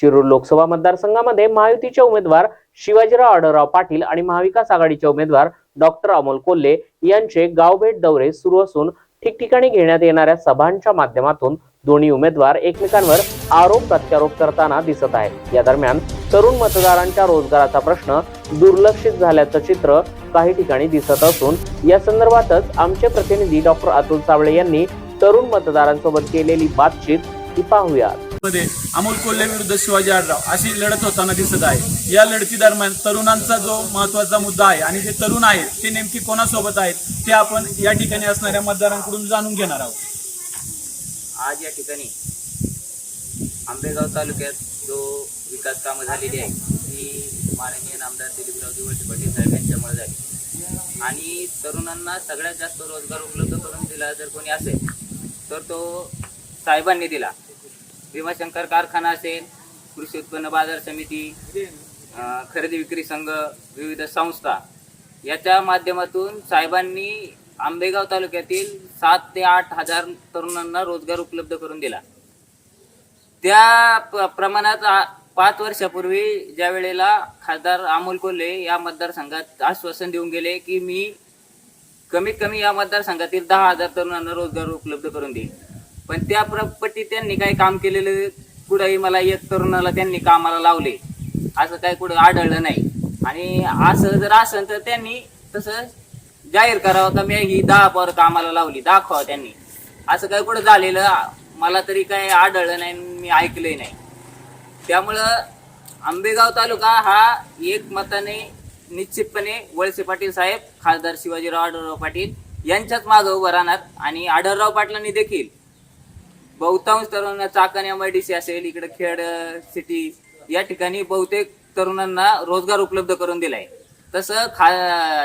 शिरूर लोकसभा मतदारसंघामध्ये महायुतीचे उमेदवार शिवाजीराव आढळराव पाटील आणि महाविकास आघाडीचे उमेदवार डॉक्टर अमोल कोल्हे यांचे गावभेट दौरे सुरू असून ठिकठिकाणी घेण्यात येणाऱ्या सभांच्या माध्यमातून दोन्ही उमेदवार एकमेकांवर आरोप प्रत्यारोप करताना दिसत आहेत. या दरम्यान तरुण मतदारांच्या रोजगाराचा प्रश्न दुर्लक्षित झाल्याचं चित्र काही ठिकाणी दिसत असून या संदर्भातच आमचे प्रतिनिधी डॉक्टर अतुल सावळे यांनी तरुण मतदारांसोबत केलेली बातचीत ही पाहूया मध्ये अमोल कोल्हे विरुद्ध शिवाजी आडराव अशी लढत होताना दिसत आहे. या लढती दरम्यान तरुणांचा जो महत्त्वाचा मुद्दा आहे आणि जे तरुण आहेत ते नेमकी कोणासोबत आहेत ते आपण या ठिकाणी असणाऱ्या मतदारांकडून जाणून घेणार आहोत. आज या ठिकाणी आंबेगाव तालुक्यात जो विकास कामं झालेली आहे ती माननीय नामदार दिलीपराव वळसे पाटील साहेब यांच्यामुळे झाली. आणि तरुणांना सगळ्यात जास्त रोजगार उपलब्ध करून दिला जर कोणी असेल तर तो साहेबांनी दिला. भीमाशंकर कारखाना असेल कृषी उत्पन्न बाजार समिती खरेदी विक्री संघ विविध संस्था. याच्या माध्यमातून साहेबांनी आंबेगाव तालुक्यातील सात ते आठ हजार तरुणांना रोजगार उपलब्ध करून दिला. त्या प्रमाणात पाच वर्षापूर्वी ज्या वेळेला खासदार अमोल कोल्हे या मतदारसंघात आश्वासन देऊन गेले की मी कमीत कमी या मतदारसंघातील दहा हजार तरुणांना रोजगार उपलब्ध करून देईल पण त्या प्रपटी त्यांनी काही काम केलेलं कुठंही मला एक तरुणाला त्यांनी कामाला लावले. असं काही कुठं आढळलं नाही. आणि असं जर असेल तर त्यांनी तसं जाहीर करावं का मी ही दहा पर कामाला लावली दाखवा त्यांनी. असं काही कुठं झालेलं मला तरी काही आढळलं नाही मी ऐकलंही नाही. त्यामुळं आंबेगाव तालुका हा एक मताने निश्चितपणे वळसे पाटील साहेब खासदार शिवाजीराव आढळराव पाटील यांच्याच मागं उभं राहणार आणि आढळराव पाटलांनी देखील बहुतांश तरुणांना Chakan M I D C असेल इकडे खेड सिटी या ठिकाणी बहुतेक तरुणांना रोजगार उपलब्ध करून दिलाय. तसं खा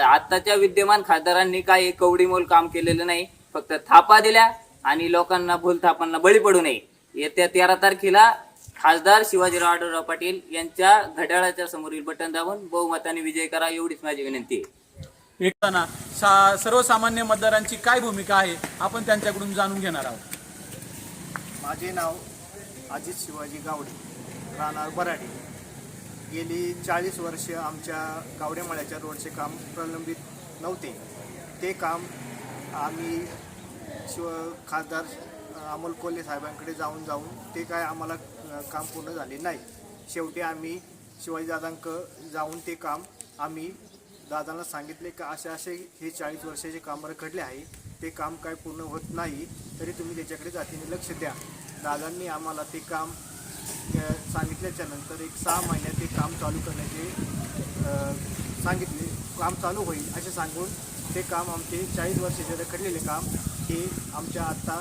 आत्ताच्या विद्यमान खासदारांनी काही कवडीमोल काम केलेलं नाही. फक्त थापा दिल्या आणि लोकांना भूलथापांना बळी पडू नये. येत्या तेरा तारखेला खासदार शिवाजीराव आढळराव पाटील यांच्या घड्याळाच्या समोरील बटन दाबून बहुमताने विजय करा एवढीच माझी विनंती आहे. एकताना सा सर्वसामान्य मतदारांची काय भूमिका आहे आपण त्यांच्याकडून जाणून घेणार आहोत. माझे नाव अजित शिवाजी गावडे राहणार बराडे. गेली चाळीस वर्ष आमच्या गावडेमाळ्याच्या रोडचे काम प्रलंबित नव्हते. ते काम आम्ही शिव खासदार अमोल कोल्हे साहेबांकडे जाऊन जाऊन ते काय आम्हाला काम पूर्ण झाले नाही. शेवटी आम्ही शिवाजीदादांक जाऊन ते काम आम्ही दादांना सांगितले का असे असे हे चाळीस वर्षाचे कामं घडले आहे. ते काम काय पूर्ण होत नाही तरी तुम्ही त्याच्याकडे जातीने लक्ष द्या. दादांनी आम्हाला ते काम सांगितल्याच्या नंतर एक सहा महिन्यात ते काम चालू करण्याचे सांगितले. काम चालू होईल असे सांगून ते काम आमचे चाळीस वर्षाचे रखडलेले काम हे आमच्या आत्ता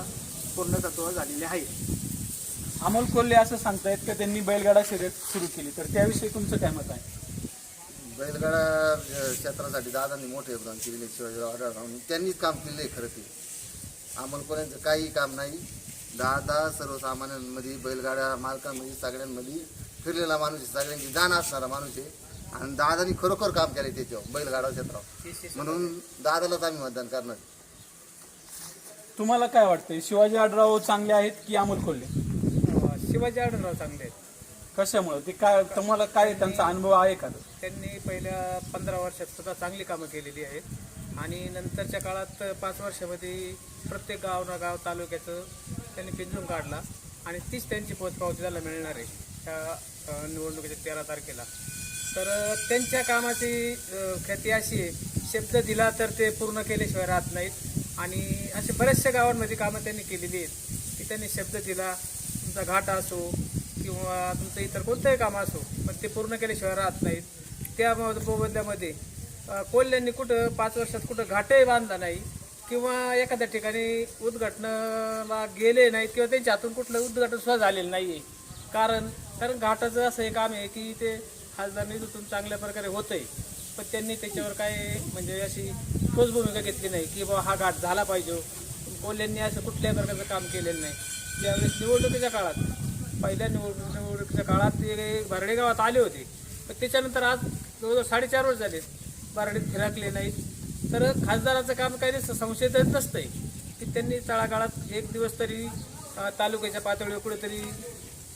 पूर्णतत्व झालेले आहे. अमोल कोल्हे असं सांगतायत की त्यांनी बैलगाडा शर्यत सुरू केली. तर त्याविषयी तुमचं काय मत आहे? बैलगाडा अ, क्षेत्रासाठी दादांनी मोठे योगदान केलेले शिवाजीराव आढळरावांनी. त्यांनीच काम केलेलं आहे खरं ते. अमोल कोल्यांचं काही काम नाही. दादा सर्वसामान्यांमध्ये बैलगाड्या मालकांमध्ये सगळ्यांमध्ये फिरलेला माणूस आहे. सगळ्यांची जाण असणारा माणूस आहे. आणि दादानी खरोखर काम केलं त्याच्यावर बैलगाडा क्षेत्रावर. म्हणून दादालाच आम्ही मतदान करणार तुम्हाला काय वाटतंय? शिवाजी आढराव चांगले आहेत की अमोल कोल्हे शिवाजी आढळराव चांगले आहेत. कशामुळे? ते काय तुम्हाला काय त्यांचा अनुभव आहे का? त्यांनी पहिल्या पंधरा वर्षात सुद्धा चांगली कामं केलेली आहेत. आणि नंतरच्या काळात पाच वर्षामध्ये प्रत्येक गाव ना गाव तालुक्याचं त्यांनी पिंजून काढला. आणि तीच त्यांची पोचपावती त्याला मिळणार आहे त्या निवडणुकीच्या तेरा तारखेला. तर त्यांच्या कामाची ख्याती अशी आहे शब्द दिला तर ते पूर्ण केल्याशिवाय राहत नाहीत. आणि असे बऱ्याचशा गावांमध्ये कामं त्यांनी केलेली आहेत. की त्यांनी शब्द दिला तुमचा घाट असो किंवा तुमचं इतर कोणतंही काम असो पण ते पूर्ण केल्याशिवाय राहत नाहीत. त्या मोबदल्यामध्ये कोल्ह्यांनी कुठं पाच वर्षात कुठं घाटही बांधला नाही किंवा एखाद्या ठिकाणी उद्घाटनाला गेले नाहीत किंवा त्यांच्या हातून कुठलं उद्घाटन सुद्धा झालेलं नाही आहे कारण कारण घाटाचं असं एक काम आहे की ते खासदार निधीतून चांगल्या प्रकारे होतंय. पण त्यांनी त्याच्यावर काय म्हणजे अशी ठोस भूमिका घेतली नाही की बाबा हा घाट झाला पाहिजे. कोल्ह्यांनी असं कुठल्याही प्रकारचं काम केलेलं नाही. ज्यावेळेस निवडणुकीच्या काळात पहिल्या निवडणूक निवडणुकीच्या काळात ते भरडे गावात आले होते. पण त्याच्यानंतर आज जवळजवळ साडेचार वर्ष झाले बारडीत फिरकले नाहीत. तर खासदाराचं काम काही नाही संशयित नसतंय की त्यांनी तळागाळात एक दिवस तरी तालुक्याच्या पातळीवर कुठेतरी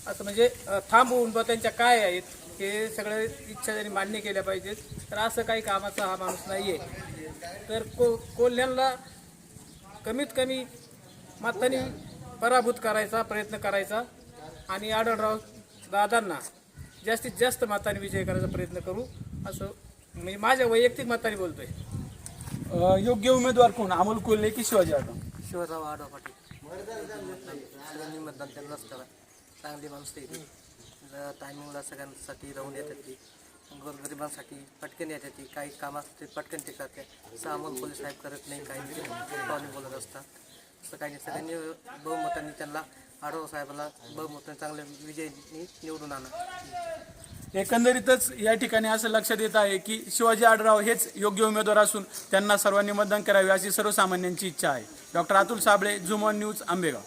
असं म्हणजे थांबवून बा त्यांच्या काय आहेत हे सगळ्या इच्छा त्यांनी मान्य केल्या पाहिजेत. तर असं काही कामाचा हा माणूस नाही आहे तर को कोल्ह्यांना कमीत कमी मातानी पराभूत करायचा प्रयत्न करायचा. आणि आढळराव दादांना जास्तीत जास्त मतांनी विजय करायचा प्रयत्न करू असं मी माझ्या वैयक्तिक मताने बोलतोय. अ, योग्य उमेदवार कोण? अमोल कोल्हे की शिवाजी आढराव शिवराव आडवा पाटील. सगळ्यांनी मतदान त्यांनाच करा चांगली माणसं येते टायमिंगला सगळ्यांसाठी राहून येतात ती. गोरगरिबांसाठी पटकन येतात ती. काही काम असते ते पटकन ते करते असं अमोल पोलीस साहेब करत नाही काही पाहुणे बोलत असतात असं काही नाही. सगळ्यांनी बहुमतांनी त्यांना आढाव साहेबाला बहुमतांनी चांगले विजयी निवडून आणा. एकंदरीतच या ठिकाणी असं लक्षात येत आहे की शिवाजी आडराव हेच योग्य उमेदवार असून त्यांना सर्वांनी मतदान करावे अशी सर्वसामान्यांची इच्छा आहे. डॉक्टर अतुल साबळे झुमॉन न्यूज आंबेगाव.